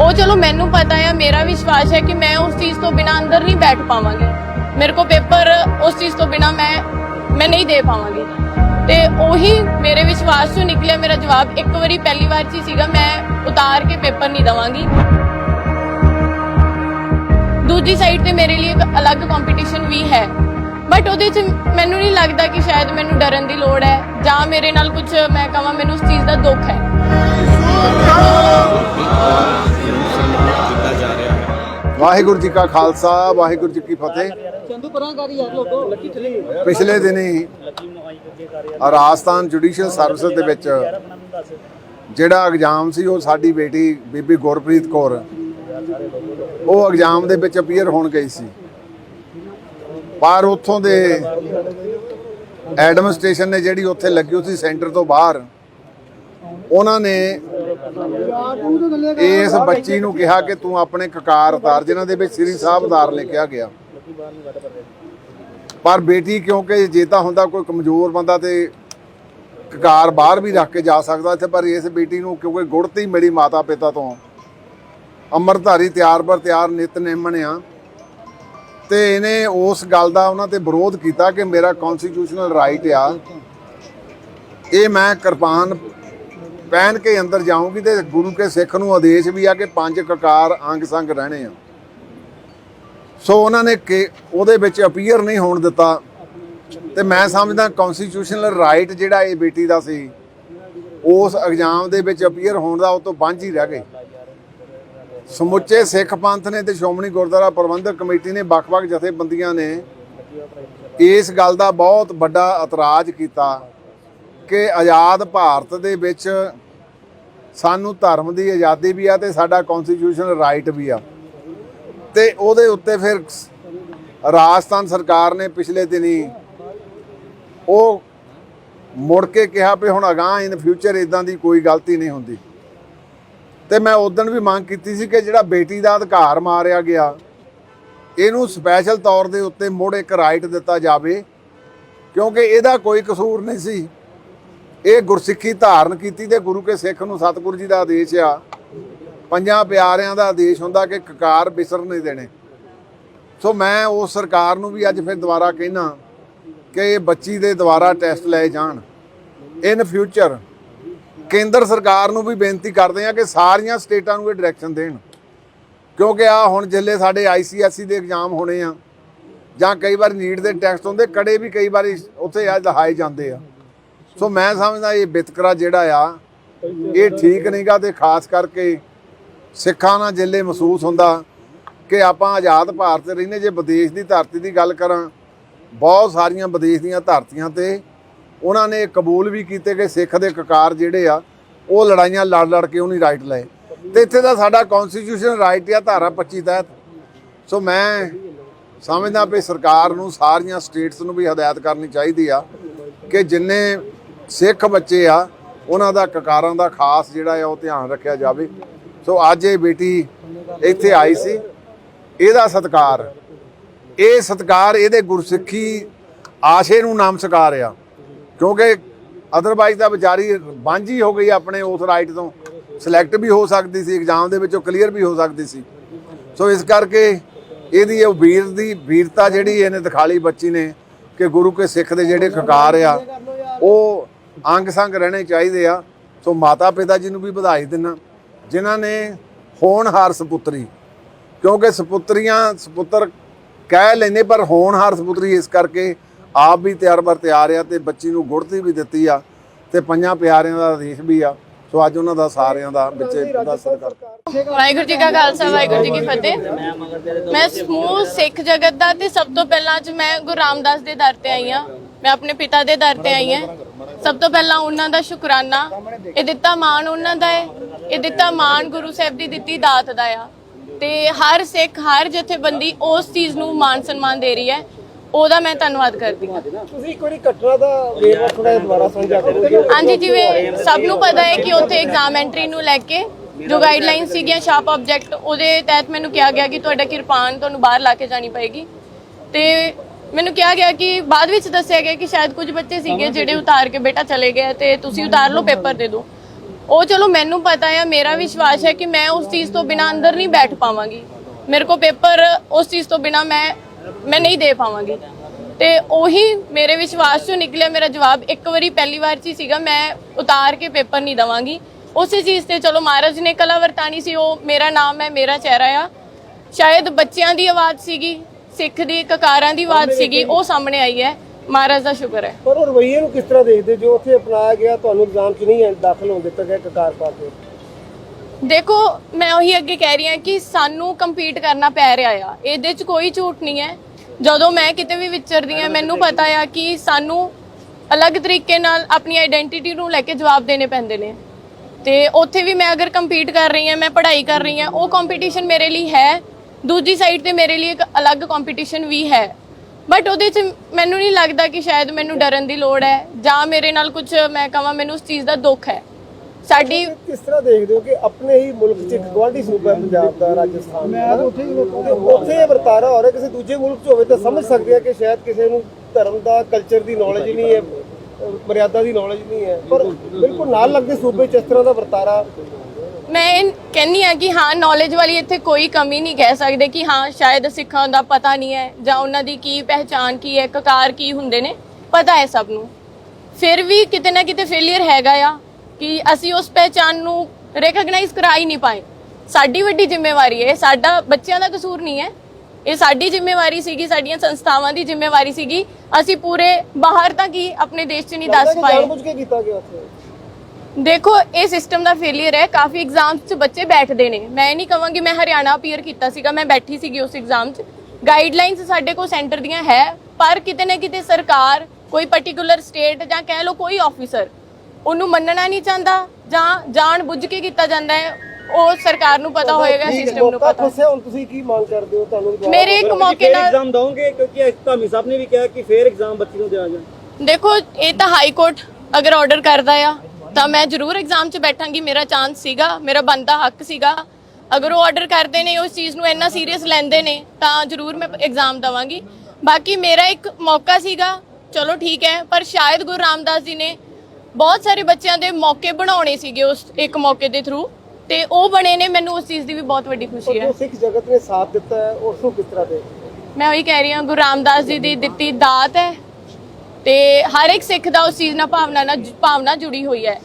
ਉਹ ਚਲੋ ਮੈਨੂੰ ਪਤਾ ਹੈ, ਮੇਰਾ ਵਿਸ਼ਵਾਸ ਹੈ ਕਿ ਮੈਂ ਉਸ ਚੀਜ਼ ਤੋਂ ਬਿਨਾ ਅੰਦਰ ਨਹੀਂ ਬੈਠ ਪਾਵਾਂਗੀ। ਮੇਰੇ ਕੋ ਪੇਪਰ, ਉਸ ਚੀਜ਼ ਤੋਂ ਬਿਨਾ ਮੈਂ ਮੈਂ ਨਹੀਂ ਦੇ ਪਾਵਾਂਗੀ। ਤੇ ਉਹੀ ਮੇਰੇ ਵਿਸ਼ਵਾਸ ਚੋਂ ਨਿਕਲਿਆ, ਮੇਰਾ ਜਵਾਬ ਇੱਕ ਵਾਰੀ ਪਹਿਲੀ ਵਾਰ 'ਚ ਹੀ ਸੀਗਾ, ਮੈਂ ਉਤਾਰ ਕੇ ਪੇਪਰ ਨਹੀਂ ਦਵਾਂਗੀ। ਦੂਜੀ ਸਾਈਡ ਤੇ ਮੇਰੇ ਲਈ ਇੱਕ ਅਲੱਗ ਕੰਪੀਟੀਸ਼ਨ ਵੀ ਹੈ। ਬਟ ਉਹਦੇ 'ਚ ਮੈਨੂੰ ਨਹੀਂ ਲੱਗਦਾ ਕਿ ਸ਼ਾਇਦ ਮੈਨੂੰ ਡਰਨ ਦੀ ਲੋੜ ਹੈ, ਜਾਂ ਮੇਰੇ ਨਾਲ ਕੁਝ ਮੈਂ ਕਹਾਂ, ਮੈਨੂੰ ਉਸ ਚੀਜ਼ ਦਾ ਦੁੱਖ ਹੈ। ਵਾਹਿਗੁਰੂ ਜੀ ਕਾ ਖਾਲਸਾ ਵਾਹਿਗੁਰੂ ਜੀ ਕੀ ਫਤਿਹ। ਚੰਦੂ ਪਰਾਂ ਕਰੀ ਯਾਰ ਲੋਕੋ। ਲੱਕੀ ਚਲੀ ਪਿਛਲੇ ਦਿਨੀ ਰਾਜਸਥਾਨ ਜੁਡੀਸ਼ੀਅਲ ਸਰਵਿਸ ਦੇ ਵਿੱਚ ਜਿਹੜਾ ਐਗਜ਼ਾਮ ਸੀ ਉਹ ਸਾਡੀ ਬੇਟੀ ਬੀਬੀ ਗੁਰਪ੍ਰੀਤ ਕੌਰ ਉਹ ਐਗਜ਼ਾਮ ਦੇ ਵਿੱਚ ਅਪੀਅਰ ਹੋਣ ਗਈ ਸੀ। ਪਰ ਉੱਥੋਂ ਦੇ ਐਡਮਿਨਿਸਟ੍ਰੇਸ਼ਨ ਨੇ ਜਿਹੜੀ ਉੱਥੇ ਲੱਗੀ ਸੀ ਸੈਂਟਰ ਤੋਂ ਬਾਹਰ ਉਹਨਾਂ ਨੇ ਇਸ ਬੱਚੀ ਨੂੰ ਕਿਹਾ ਕਿ ਤੂੰ ਆਪਣੇ ਕਕਾਰ ਉਤਾਰ, ਜਿਨ੍ਹਾਂ ਦੇ ਵਿੱਚ ਸ੍ਰੀ ਸਾਹਿਬ ਉਤਾਰ ਲਿਖਿਆ ਗਿਆ। ਪਰ ਬੇਟੀ, ਕਿਉਂਕਿ ਜੇ ਤਾਂ ਹੁੰਦਾ ਕੋਈ ਕਮਜ਼ੋਰ ਬੰਦਾ ਤੇ ਕਕਾਰ ਬਾਹਰ ਵੀ ਰੱਖ ਕੇ ਜਾ ਸਕਦਾ ਇੱਥੇ, ਪਰ ਇਸ ਬੇਟੀ ਨੂੰ ਕਿਉਂਕਿ ਗੁੜਤੀ ਮਿਲੀ ਮਾਤਾ ਪਿਤਾ ਤੋਂ। ਅੰਮ੍ਰਿਤਧਾਰੀ ਤਿਆਰ ਬਰ ਤਿਆਰ ਨਿਤਨੇਮਣ ਆ। ਤੇ ਇਹਨੇ ਉਸ ਗੱਲ ਦਾ ਉਹਨਾਂ ਤੇ ਵਿਰੋਧ ਕੀਤਾ ਕਿ ਮੇਰਾ ਕਨਸਟੀਟਿਊਸ਼ਨਲ ਰਾਈਟ ਆ। ਇਹ ਮੈਂ ਕਿਰਪਾਨ ਪਹਿਨ ਕੇ ਅੰਦਰ ਜਾਊਂਗੀ ਤੇ ਗੁਰੂ ਕੇ ਸਿੱਖ ਨੂੰ ਆਦੇਸ਼ ਵੀ ਆ ਕਿ ਪੰਜ ਕਕਾਰ ਅੰਗ ਸੰਗ ਰਹਿਣੇ ਆ। ਸੋ ਉਹਨਾਂ ਨੇ ਕਿ ਉਹਦੇ ਵਿੱਚ ਅਪੀਅਰ ਨਹੀਂ ਹੋਣ ਦਿੱਤਾ। ਤੇ ਮੈਂ ਸਮਝਦਾ ਕਨਸਟੀਟਿਊਸ਼ਨਲ ਰਾਈਟ ਜਿਹੜਾ ਇਹ ਬੇਟੀ ਦਾ ਸੀ, ਉਸ ਐਗਜ਼ਾਮ ਦੇ ਵਿੱਚ ਅਪੀਅਰ ਹੋਣ ਦਾ ਉਹ ਤੋਂ ਵਾਂਝ ਹੀ ਰਹਿ ਗਏ ਸਮੁੱਚੇ ਸਿੱਖ ਪੰਥ ਨੇ ਤੇ ਸ਼੍ਰੋਮਣੀ ਗੁਰਦੁਆਰਾ ਪ੍ਰਬੰਧਕ ਕਮੇਟੀ ਨੇ ਵੱਖ-ਵੱਖ ਜਥੇਬੰਦੀਆਂ ਨੇ ਇਸ ਗੱਲ ਦਾ ਬਹੁਤ ਵੱਡਾ ਇਤਰਾਜ਼ ਕੀਤਾ ਕਿ ਆਜ਼ਾਦ ਭਾਰਤ ਦੇ ਵਿੱਚ ਸਾਨੂੰ ਧਰਮ ਦੀ ਆਜ਼ਾਦੀ ਵੀ ਆ ਤੇ ਸਾਡਾ ਕਨਸਟੀਟਿਊਸ਼ਨਲ ਰਾਈਟ ਵੀ ਆ। ਤੇ ਉਹਦੇ ਉੱਤੇ ਫਿਰ ਰਾਜਸਥਾਨ ਸਰਕਾਰ ਨੇ ਪਿਛਲੇ ਦਿਨੀ ਉਹ ਮੁੜ ਕੇ ਕਿਹਾ ਵੀ ਹੁਣ ਅਗਾਹ ਇਨ ਫਿਊਚਰ ਇਦਾਂ ਦੀ ਕੋਈ ਗਲਤੀ ਨਹੀਂ ਹੁੰਦੀ। ਤੇ ਮੈਂ ਉਦੋਂ ਵੀ ਮੰਗ ਕੀਤੀ ਸੀ ਕਿ ਜਿਹੜਾ ਬੇਟੀ ਦਾ ਅਧਿਕਾਰ ਮਾਰਿਆ ਗਿਆ, ਇਹਨੂੰ ਸਪੈਸ਼ਲ ਤੌਰ ਦੇ ਉੱਤੇ ਮੁੜ ਇੱਕ ਰਾਈਟ ਦਿੱਤਾ ਜਾਵੇ, ਕਿਉਂਕਿ ਇਹਦਾ ਕੋਈ ਕਸੂਰ ਨਹੀਂ ਸੀ। ਇਹ ਗੁਰਸਿੱਖੀ ਧਾਰਨ ਕੀਤੀ ਤੇ ਗੁਰੂ ਕੇ ਸਿੱਖ ਨੂੰ ਸਤਿਗੁਰੂ ਜੀ ਦਾ ਆਦੇਸ਼ ਆ। ਪੰਜਾਂ ਪਿਆਰਿਆਂ ਦਾ ਆਦੇਸ਼ ਹੁੰਦਾ ਕਿ ਕਕਾਰ ਬਿਸਰ ਨਹੀਂ ਦੇਣੇ। ਸੋ ਮੈਂ ਉਸ ਸਰਕਾਰ ਨੂੰ ਵੀ ਅੱਜ ਫਿਰ ਦੁਬਾਰਾ ਕਹਿਣਾ ਕਿ ਇਹ ਬੱਚੀ ਦੇ ਦੁਬਾਰਾ ਟੈਸਟ ਲਏ ਜਾਣ। ਇਨ ਫਿਊਚਰ ਕੇਂਦਰ ਸਰਕਾਰ ਨੂੰ ਵੀ ਬੇਨਤੀ ਕਰਦੇ ਆ ਕਿ ਸਾਰੀਆਂ ਸਟੇਟਾਂ ਨੂੰ ਇਹ ਡਾਇਰੈਕਸ਼ਨ ਦੇਣ। ਕਿਉਂਕਿ ਆ ਹੁਣ ਜਿੱਲੇ ਸਾਡੇ ਆਈਸੀਐਸਸੀ ਦੇ ਐਗਜ਼ਾਮ ਹੋਣੇ ਆ ਜਾਂ ਕਈ ਵਾਰ ਨੀਟ ਦੇ ਟੈਸਟ ਹੁੰਦੇ, ਕੜੇ ਵੀ ਕਈ ਵਾਰੀ ਉੱਥੇ ਆ ਲਹਾਏ ਜਾਂਦੇ ਆ। ਸੋ ਮੈਂ ਸਮਝਦਾ ਇਹ ਵਿਤਕਰਾ ਜਿਹੜਾ ਆ, ਇਹ ਠੀਕ ਨਹੀਂਗਾ ਤੇ ਖਾਸ ਕਰਕੇ ਸਿੱਖਾਂ ਨਾਲ ਜਿੱਲੇ ਮਹਿਸੂਸ ਹੁੰਦਾ ਕਿ ਆਪਾਂ ਆਜ਼ਾਦ ਭਾਰਤ ਰਹਿੰਦੇ, ਜੇ ਵਿਦੇਸ਼ ਦੀ ਧਰਤੀ ਦੀ ਗੱਲ ਕਰਾਂ, ਬਹੁਤ ਸਾਰੀਆਂ ਵਿਦੇਸ਼ ਦੀਆਂ ਧਰਤੀਆਂ ਤੇ ਉਹਨਾਂ ਨੇ ਕਬੂਲ ਵੀ ਕੀਤੇ ਕਿ ਸਿੱਖ ਦੇ ਕਕਾਰ ਜਿਹੜੇ ਆ, ਉਹ ਲੜਾਈਆਂ ਲੜ ਲੜ ਕੇ ਉਹਨੀ ਰਾਈਟ ਲਏ। ਤੇ ਇੱਥੇ ਦਾ ਸਾਡਾ ਕਨਸਟੀਟਿਊਸ਼ਨ ਰਾਈਟ ਆ, ਧਾਰਾ 25 ਤਹਿਤ। ਸੋ ਮੈਂ ਸਮਝਦਾ ਵੀ ਸਰਕਾਰ ਨੂੰ ਸਾਰੀਆਂ ਸਟੇਟਸ ਨੂੰ ਵੀ ਹਦਾਇਤ ਕਰਨੀ ਚਾਹੀਦੀ ਆ ਕਿ ਜਿੰਨੇ ਸਿੱਖ ਬੱਚੇ ਆ, ਉਹਨਾਂ ਦਾ ਕਕਾਰਾਂ ਦਾ ਖਾਸ ਜਿਹੜਾ ਆ, ਉਹ ਧਿਆਨ ਰੱਖਿਆ ਜਾਵੇ। ਸੋ ਅੱਜ ਇਹ ਬੇਟੀ ਇੱਥੇ ਆਈ ਸੀ। ਇਹਦਾ ਸਤਕਾਰ, ਇਹ ਸਤਕਾਰ ਇਹਦੇ ਗੁਰਸਿੱਖੀ ਆਸ਼ੇ ਨੂੰ ਨਾਮ ਸਕਾਰ ਆ। ਕਿਉਂਕਿ ਅਦਰਵਾਈਜ਼ ਤਾਂ ਵਿਚਾਰੀ ਬਾਂਝੀ ਹੋ ਗਈ ਆਪਣੇ ਉਸ ਰਾਈਟ ਤੋਂ। ਸਿਲੈਕਟ ਵੀ ਹੋ ਸਕਦੀ ਸੀ ਐਗਜ਼ਾਮ ਦੇ ਵਿੱਚੋਂ ਕਲੀਅਰ ਵੀ ਹੋ ਸਕਦੀ ਸੀ। ਸੋ ਇਸ ਕਰਕੇ ਇਹਦੀ ਉਹ ਵੀਰ ਦੀ ਵੀਰਤਾ ਜਿਹੜੀ ਇਹਨੇ ਦਿਖਾਲੀ ਬੱਚੀ ਨੇ ਕਿ ਗੁਰੂ ਕੇ ਸਿੱਖ ਦੇ ਜਿਹੜੇ ਖਕਾਰ ਆ ਅੰਗ ਸੰਗ ਰਹਿਣੇ ਚਾਹੀਦੇ ਆ। ਸੋ ਮਾਤਾ ਪਿਤਾ ਜੀ ਨੂੰ ਵੀ ਵਧਾਈ ਦਿੰਨਾ। ਜਿਨ੍ਹਾਂ ਨੇ ਹੋਣਹਾਰ ਸੁਪੁੱਤਰੀ। ਕਿਉਂਕਿ ਸੁਪੁੱਤਰੀਆਂ ਸੁਪੁੱਤਰ ਕਹਿ ਲੈਂਦੇ ਪਰ ਹੋਣਹਾਰ ਸੁਪੁੱਤਰੀ ਇਸ ਕਰਕੇ ਆਪ ਵੀ ਤਿਆਰ ਬਰ ਤਿਆਰ ਆ ਤੇ ਬੱਚੀ ਨੂੰ ਗੁੜਤੀ ਵੀ ਦਿੱਤੀ ਆ ਤੇ ਪੰਜਾਂ ਪਿਆਰਿਆਂ ਦਾ ਆਦੇਸ਼ ਵੀ ਆ। ਸੋ ਅੱਜ ਉਹਨਾਂ ਦਾ ਸਾਰਿਆਂ ਦਾ ਵਿੱਚ ਦਾ ਸਤਿਕਾਰ। ਵਾਹਿਗੁਰੂ ਜੀ ਕਾ ਖਾਲਸਾ ਵਾਹਿਗੁਰੂ ਜੀ ਕੀ ਫਤਿਹ। ਮੈਂ ਸਮੂਹ ਸਿੱਖ ਜਗਤ ਦਾ ਤੇ ਸਭ ਤੋਂ ਪਹਿਲਾਂ ਅੱਜ ਮੈਂ ਗੁਰੂ ਰਾਮਦਾਸ ਦੇ ਦਰ ਤੇ ਆਈ ਹਾਂ। ਮੈਂ ਆਪਣੇ ਪਿਤਾ ਦੇ ਦਰ ਤੇ ਆਈ ਹਾਂ। ਸਭ ਤੋਂ ਪਹਿਲਾਂ ਉਹਨਾਂ ਦਾ ਸ਼ੁਕਰਾਨਾ। ਇਹ ਦਿੱਤਾ ਮਾਣ ਉਹਨਾਂ ਦਾ ਹੈ ਇਹ ਦਿੱਤਾ ਮਾਣ ਗੁਰੂ ਸਾਹਿਬ ਦੀ ਦਿੱਤੀ ਦਾਤ ਦਾ ਆ। ਤੇ ਹਰ ਸਿੱਖ ਹਰ ਜਥੇਬੰਦੀ ਉਸ ਚੀਜ਼ ਨੂੰ ਮਾਣ ਸਨਮਾਨ ਦੇ ਰਹੀ ਹੈ। ਉਹਦਾ ਮੈਂ ਧੰਨਵਾਦ ਕਰਦੀ ਹਾਂ। ਤੁਸੀਂ ਇੱਕ ਵਾਰੀ ਘਟਨਾ ਦਾ ਵੇਰਵਾ ਥੋੜਾ ਦੁਬਾਰਾ ਸਾਂਝਾ ਕਰੋਗੇ ਹਾਂਜੀ ਜਿਵੇਂ ਸਭ ਨੂੰ ਪਤਾ ਹੈ ਕਿ ਉੱਥੇ ਐਗਜ਼ਾਮ ਐਂਟਰੀ ਨੂੰ ਲੈ ਕੇ ਜੋ ਗਾਈਡਲਾਈਨ ਸੀਗੀਆਂ ਸ਼ਾਰਪ ਆਬਜੈਕਟ ਉਹਦੇ ਤਹਿਤ ਮੈਨੂੰ ਕਿਹਾ ਗਿਆ ਕਿ ਤੁਹਾਡਾ ਕਿਰਪਾਨ ਤੁਹਾਨੂੰ ਬਾਹਰ ਲਾ ਕੇ ਜਾਣੀ ਪਏਗੀ। ਤੇ ਮੈਨੂੰ ਕਿਹਾ ਗਿਆ ਕਿ ਬਾਅਦ ਵਿੱਚ ਦੱਸਿਆ ਗਿਆ ਕਿ ਸ਼ਾਇਦ ਕੁਝ ਬੱਚੇ ਸੀਗੇ ਜਿਹੜੇ ਉਤਾਰ ਕੇ ਬੇਟਾ ਚਲੇ ਗਏ ਤੇ ਤੁਸੀਂ ਉਤਾਰ ਲਓ ਪੇਪਰ ਦੇ ਦਿਓ। ਉਹ ਚਲੋ ਮੈਨੂੰ ਪਤਾ ਹੈ, ਮੇਰਾ ਵਿਸ਼ਵਾਸ ਹੈ ਕਿ ਮੈਂ ਉਸ ਚੀਜ਼ ਤੋਂ ਬਿਨਾ ਅੰਦਰ ਨਹੀਂ ਬੈਠ ਪਾਵਾਂਗੀ। ਮੇਰੇ ਕੋ ਪੇਪਰ ਉਸ ਚੀਜ਼ ਤੋਂ ਬਿਨਾ ਮੈਂ ਮੈਂ ਨਹੀਂ ਦੇ ਪਾਵਾਂਗੀ। ਤੇ ਉਹੀ ਮੇਰੇ ਵਿਸ਼ਵਾਸ ਚੋਂ ਨਿਕਲਿਆ, ਮੇਰਾ ਜਵਾਬ ਇੱਕ ਵਾਰੀ ਪਹਿਲੀ ਵਾਰ ਚ ਹੀ ਸੀਗਾ, ਮੈਂ ਉਤਾਰ ਕੇ ਪੇਪਰ ਨਹੀਂ ਦਵਾਂਗੀ। ਉਸੇ ਚੀਜ਼ ਤੇ ਚਲੋ ਮਹਾਰਾਜ ਨੇ ਕਲਾ ਵਰਤਾਨੀ ਸੀ, ਉਹ ਮੇਰਾ ਨਾਮ ਹੈ, ਮੇਰਾ ਚਿਹਰਾ ਆ। ਸ਼ਾਇਦ ਬੱਚਿਆਂ ਦੀ ਆਵਾਜ਼ ਸੀਗੀ ਸਿੱਖ ਦੀ ਕਕਾਰਾਂ ਦੀ ਆਵਾਜ਼ ਸੀਗੀ ਉਹ ਸਾਹਮਣੇ ਆਈ ਹੈ। ਮਹਾਰਾਜ ਦਾ ਸ਼ੁਕਰ ਹੈ। ਪਰ ਉਹ ਰਵਈਏ ਨੂੰ ਕਿਸ ਤਰ੍ਹਾਂ ਦੇਖਦੇ? ਜੋ ਉੱਥੇ ਅਪਣਾਇਆ ਗਿਆ ਤੁਹਾਨੂੰ ਇਲਜ਼ਾਮ 'ਚ ਨਹੀਂ ਦਾਖਲ ਹੋਣ ਦਿੱਤਾ ਗਿਆ ਕਕਾਰ ਪਾ ਕੇ ਦੇਖੋ ਮੈਂ ਉਹੀ ਅੱਗੇ ਕਹਿ ਰਹੀ ਹਾਂ ਕਿ ਸਾਨੂੰ ਕੰਪੀਟ ਕਰਨਾ ਪੈ ਰਿਹਾ ਆ। ਇਹਦੇ 'ਚ ਕੋਈ ਝੂਠ ਨਹੀਂ ਹੈ। ਜਦੋਂ ਮੈਂ ਕਿਤੇ ਵੀ ਵਿਚਰਦੀ ਹਾਂ ਮੈਨੂੰ ਪਤਾ ਆ ਕਿ ਸਾਨੂੰ ਅਲੱਗ ਤਰੀਕੇ ਨਾਲ ਆਪਣੀ ਆਇਡੈਂਟੀਟੀ ਨੂੰ ਲੈ ਕੇ ਜਵਾਬ ਦੇਣੇ ਪੈਂਦੇ ਨੇ। ਤੇ ਉੱਥੇ ਵੀ ਮੈਂ ਅਗਰ ਕੰਪੀਟ ਕਰ ਰਹੀ ਹਾਂ ਮੈਂ ਪੜ੍ਹਾਈ ਕਰ ਰਹੀ ਹਾਂ ਉਹ ਕੰਪੀਟੀਸ਼ਨ ਮੇਰੇ ਲਈ ਹੈ। ਦੂਜੀ ਸਾਈਡ ਤੇ ਮੇਰੇ ਲਈ ਇੱਕ ਅਲੱਗ ਕੰਪੀਟੀਸ਼ਨ ਵੀ ਹੈ। ਬਟ ਉਹਦੇ 'ਚ ਮੈਨੂੰ ਨਹੀਂ ਲੱਗਦਾ ਕਿ ਸ਼ਾਇਦ ਮੈਨੂੰ ਡਰਨ ਦੀ ਲੋੜ ਹੈ ਜਾਂ ਮੇਰੇ ਨਾਲ ਕੁਝ ਮੈਂ ਕਹਾਂ ਮੈਨੂੰ ਉਸ ਚੀਜ਼ ਦਾ ਦੁੱਖ ਹੈ। ਸਾਡੀ ਕਿਸ ਤਰ੍ਹਾਂ ਦੇਖਦੇ ਹੋ ਕਿ ਆਪਣੇ ਹੀ ਮੁਲਕ 'ਚ ਇੱਕ ਗਵਾਂਢੀ ਸੂਬਾ ਹੈ ਪੰਜਾਬ ਦਾ ਰਾਜਸਥਾਨ ਮੈਂ ਉੱਥੇ ਹੀ ਉੱਥੇ ਇਹ ਵਰਤਾਰਾ ਹੋ ਰਿਹਾ ਕਿਸੇ ਦੂਜੇ ਮੁਲਕ 'ਚ ਹੋਵੇ ਤਾਂ ਸਮਝ ਸਕਦੇ ਆ ਕਿ ਸ਼ਾਇਦ ਕਿਸੇ ਨੂੰ ਧਰਮ ਦਾ ਕਲਚਰ ਦੀ ਨੌਲੇਜ ਨਹੀਂ ਹੈ ਮਰਿਆਦਾ ਦੀ ਨੌਲੇਜ ਨਹੀਂ ਹੈ। ਪਰ ਬਿਲਕੁਲ ਨਾਲ ਲੱਗਦੇ ਸੂਬੇ 'ਚ ਇਸ ਤਰ੍ਹਾਂ ਦਾ ਵਰਤਾਰਾ ਮੈਂ ਕਹਿੰਨੀ ਆ ਕਿ ਹਾਂ ਨੌਲੇਜ ਵਾਲੀ ਇੱਥੇ ਕੋਈ ਕਮੀ ਨਹੀਂ ਕਹਿ ਸਕਦੇ ਕਿ ਹਾਂ ਸ਼ਾਇਦ ਸਿੱਖਾਂ ਦਾ ਪਤਾ ਨਹੀਂ ਹੈ ਜਾਂ ਉਹਨਾਂ ਦੀ ਕੀ ਪਹਿਚਾਨ ਕੀ ਹੈ ਕਕਾਰ ਕੀ ਹੁੰਦੇ ਨੇ ਪਤਾ ਹੈ ਸਭ ਨੂੰ। ਫਿਰ ਵੀ ਕਿਤੇ ਨਾ ਕਿਤੇ ਫੇਲਿਅਰ ਹੈਗਾ ਆ ਕਿ ਅਸੀਂ ਉਸ ਪਹਿਚਾਨ ਨੂੰ ਰੈਕਗਨਾਈਜ਼ ਕਰਾ ਹੀ ਨਹੀਂ ਪਾਏ। ਸਾਡੀ ਵੱਡੀ ਜ਼ਿੰਮੇਵਾਰੀ ਹੈ ਸਾਡਾ ਬੱਚਿਆਂ ਦਾ ਕਸੂਰ ਨਹੀਂ ਹੈ। ਇਹ ਸਾਡੀ ਜ਼ਿੰਮੇਵਾਰੀ ਸੀਗੀ ਸਾਡੀਆਂ ਸੰਸਥਾਵਾਂ ਦੀ ਜ਼ਿੰਮੇਵਾਰੀ ਸੀਗੀ। ਅਸੀਂ ਪੂਰੇ ਬਾਹਰ ਤੱਕ ਹੀ ਆਪਣੇ ਦੇਸ਼ 'ਚ ਨਹੀਂ ਦੱਸ ਕਿ ਪਾਏ। ਜਾਣਬੁੱਝ ਕੇ ਕੀਤਾ ਗਿਆ ਉੱਥੇ? ਦੇਖੋ ਇਹ ਸਿਸਟਮ ਦਾ ਫੇਲਿਅਰ ਹੈ। ਕਾਫੀ ਐਗਜ਼ਾਮਸ 'ਚ ਬੱਚੇ ਬੈਠਦੇ ਨੇ। ਮੈਂ ਇਹ ਨਹੀਂ ਕਹਾਂਗੀ ਮੈਂ ਹਰਿਆਣਾ ਅਪੀਅਰ ਕੀਤਾ ਸੀਗਾ ਮੈਂ ਬੈਠੀ ਸੀਗੀ ਉਸ ਐਗਜ਼ਾਮ 'ਚ। ਗਾਈਡਲਾਈਨਸ ਸਾਡੇ ਕੋਲ ਸੈਂਟਰ ਦੀਆਂ ਹੈ ਪਰ ਕਿਤੇ ਨਾ ਕਿਤੇ ਸਰਕਾਰ ਕੋਈ ਪਾਰਟਿਕੂਲਰ ਸਟੇਟ ਜਾਂ ਕਹਿ ਲਓ ਕੋਈ ਆਫੀਸਰ ਉਹਨੂੰ ਮੰਨਣਾ ਨਹੀਂ ਚਾਹੁੰਦਾ ਜਾਂ ਜਾਣ ਬੁੱਝ ਕੇ ਕੀਤਾ ਜਾਂਦਾ ਹੈ। ਉਹ ਸਰਕਾਰ ਨੂੰ ਪਤਾ ਹੋਏਗਾ ਸਿਸਟਮ ਨੂੰ ਪਤਾ। ਫਸਿਆ ਹੁਣ ਤੁਸੀਂ ਕੀ ਮੰਗ ਕਰਦੇ ਹੋ ਤੁਹਾਨੂੰ ਮੇਰੇ ਇੱਕ ਮੌਕੇ ਨਾਲ ਐਗਜ਼ਾਮ ਦਵਾਂਗੇ ਕਿਉਂਕਿ ਧਾਮੀ ਸਾਹਿਬ ਨੇ ਵੀ ਕਿਹਾ ਕਿ ਫੇਰ ਐਗਜ਼ਾਮ ਬੱਚੀ ਨੂੰ ਦਿਆ ਜਾਣ ਦੇਖੋ ਇਹ ਤਾਂ ਹਾਈ ਕੋਰਟ ਅਗਰ ਆਰਡਰ ਕਰਦਾ ਆ। ਤਾਂ ਮੈਂ ਜ਼ਰੂਰ ਐਗਜ਼ਾਮ 'ਚ ਬੈਠਾਂਗੀ ਮੇਰਾ ਚਾਂਸ ਸੀਗਾ ਮੇਰਾ ਬੰਦਾ ਹੱਕ ਸੀਗਾ। ਅਗਰ ਉਹ ਆਰਡਰ ਕਰਦੇ ਨੇ ਉਸ ਚੀਜ਼ ਨੂੰ ਇੰਨਾ ਸੀਰੀਅਸ ਲੈਂਦੇ ਨੇ ਤਾਂ ਜ਼ਰੂਰ ਮੈਂ ਐਗਜ਼ਾਮ ਦਵਾਂਗੀ। ਬਾਕੀ ਮੇਰਾ ਇੱਕ ਮੌਕਾ ਸੀਗਾ ਚਲੋ ਠੀਕ ਹੈ ਪਰ ਸ਼ਾਇਦ ਗੁਰੂ ਰਾਮਦਾਸ ਜੀ ਨੇ ਬਹੁਤ ਸਾਰੇ ਬੱਚਿਆਂ ਦੇ ਮੌਕੇ ਬਣਾਉਣੇ ਸੀਗੇ ਉਸ ਇੱਕ ਮੌਕੇ ਦੇ ਥਰੂ ਤੇ ਉਹ ਬਣੇ ਨੇ ਮੈਨੂੰ ਉਸ ਚੀਜ਼ ਦੀ ਵੀ ਬਹੁਤ ਵੱਡੀ ਖੁਸ਼ੀ ਹੈ। ਜੋ ਸਿੱਖ ਜਗਤ ਨੇ ਸਾਥ ਦਿੱਤਾ ਹੈ ਉਸ ਨੂੰ ਕਿਸ ਤਰ੍ਹਾਂ ਦੇ ਮੈਂ ਉਹੀ ਕਹਿ ਰਹੀ ਹਾਂ ਗੁਰੂ ਰਾਮਦਾਸ ਜੀ ਦੀ ਦਿੱਤੀ ਦਾਤ ਹੈ ਤੇ ਹਰ ਇੱਕ ਸਿੱਖ ਦਾ ਉਸ ਚੀਜ਼ ਨਾਲ ਭਾਵਨਾ ਨਾਲ ਭਾਵਨਾ ਜੁੜੀ ਹੋਈ ਹੈ।